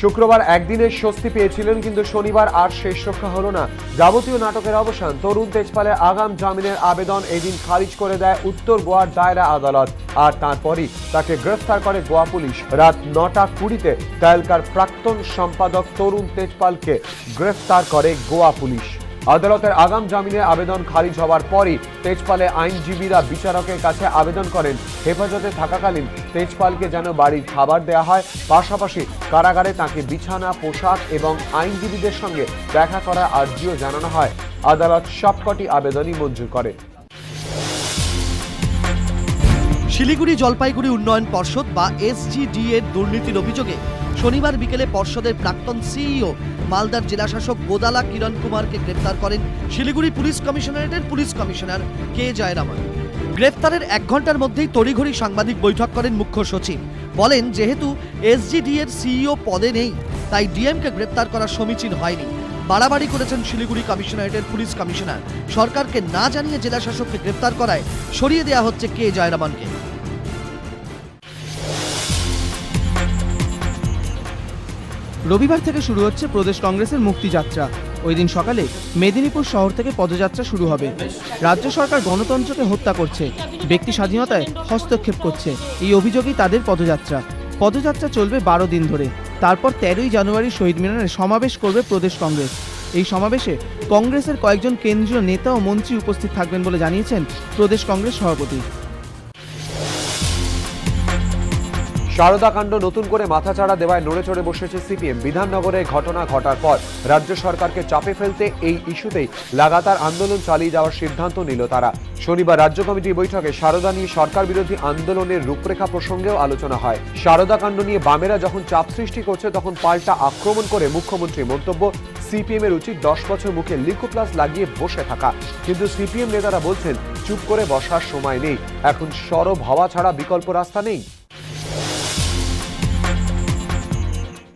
শুক্রবার একদিনের স্বস্তি পেয়েছিলেন, কিন্তু শনিবার আর শেষ রক্ষা হল না। যাবতীয় নাটকের অবসান, তরুণ তেজপালের আগাম জামিনের আবেদন এদিন খারিজ করে দেয় উত্তর গোয়ার দায়রা আদালত। আর তারপরই তাকে গ্রেফতার করে গোয়া পুলিশ। রাত নটা কুড়িতে তাইলকার প্রাক্তন সম্পাদক তরুণ তেজপালকে গ্রেফতার করে গোয়া পুলিশ। আদালতের আগাম জামিনের আবেদন খারিজ হওয়ার পরই তেজপালে আইনজীবীরা বিচারকের কাছে আবেদন করেন, হেফাজতে থাকাকালীন তেজপালকে যেন বাড়ির খাবার দেওয়া হয়। পাশাপাশি কারাগারে তাকে বিছানা, পোশাক এবং আইনজীবীদের সঙ্গে দেখা করার আর্জিও জানানো হয়। আদালত সবকটি আবেদনই মঞ্জুর করে। শিলিগুড়ি জলপাইগুড়ি উন্নয়ন পর্ষদ বা এসজিডি এর দুর্নীতির অভিযোগে শনিবার বিকেলে পর্ষদের প্রাক্তন সিইও, মালদার জেলাশাসক গোদালা কিরণ কুমারকে গ্রেপ্তার করেন শিলিগুড়ি পুলিশ কমিশনারেটের পুলিশ কমিশনার কে জয়রামান। গ্রেপ্তারের এক ঘণ্টার মধ্যেই তড়িঘড়ি সাংবাদিক বৈঠক করেন মুখ্য সচিব। বলেন, যেহেতু এসজিডি এর সিইও পদে নেই, তাই ডিএমকে গ্রেপ্তার করা সমীচীন হয়নি। বাড়াবাড়ি করেছেন শিলিগুড়ি কমিশনারেটের পুলিশ কমিশনার। সরকারকে না জানিয়ে জেলা শাসককে গ্রেপ্তার করায় সরিয়ে দেওয়া হচ্ছে কে জয়রামানকে। রবিবার থেকে শুরু হচ্ছে প্রদেশ কংগ্রেসের মুক্তিযাত্রা। ওই দিন সকালে মেদিনীপুর শহর থেকে পদযাত্রা শুরু হবে। রাজ্য সরকার গণতন্ত্রকে হত্যা করছে। ব্যক্তি স্বাধীনতায় হস্তক্ষেপ করছে। এই অভিযোগেই তাদের পদযাত্রা। পদযাত্রা চলবে বারো দিন ধরে। তারপর তেরোই জানুয়ারি শহীদ মিনারে সমাবেশ করবে প্রদেশ কংগ্রেস। এই সমাবেশে কংগ্রেসের কয়েকজন কেন্দ্রীয় নেতা ও মন্ত্রী উপস্থিত থাকবেন বলে জানিয়েছেন প্রদেশ কংগ্রেস সভাপতি। কাণ্ড নতুন করে মাথাচাড়া দেওয়ায় নড়ে চড়ে বসেছে সিপিএম। বিধাননগরে ঘটনা ঘটার পর রাজ্য সরকারকে চাপে ফেলতে এই ইস্যুতেই লাগাতার আন্দোলন চালিয়ে যাওয়ার সিদ্ধান্ত নিল তারা। শনিবার রাজ্য কমিটির বৈঠকে সারদা নিয়ে সরকার বিরোধী আন্দোলনের রূপরেখা প্রসঙ্গেও আলোচনা হয়। কাণ্ড নিয়ে বামেরা যখন চাপ সৃষ্টি করছে, তখন পাল্টা আক্রমণ করে মুখ্যমন্ত্রী মন্তব্য সিপিএম এর উচিত দশ বছর মুখে লিকোপ্লাস লাগিয়ে বসে থাকা। কিন্তু সিপিএম নেতারা বলছেন, চুপ করে বসার সময় নেই। এখন সরব হওয়া ছাড়া বিকল্প রাস্তা নেই।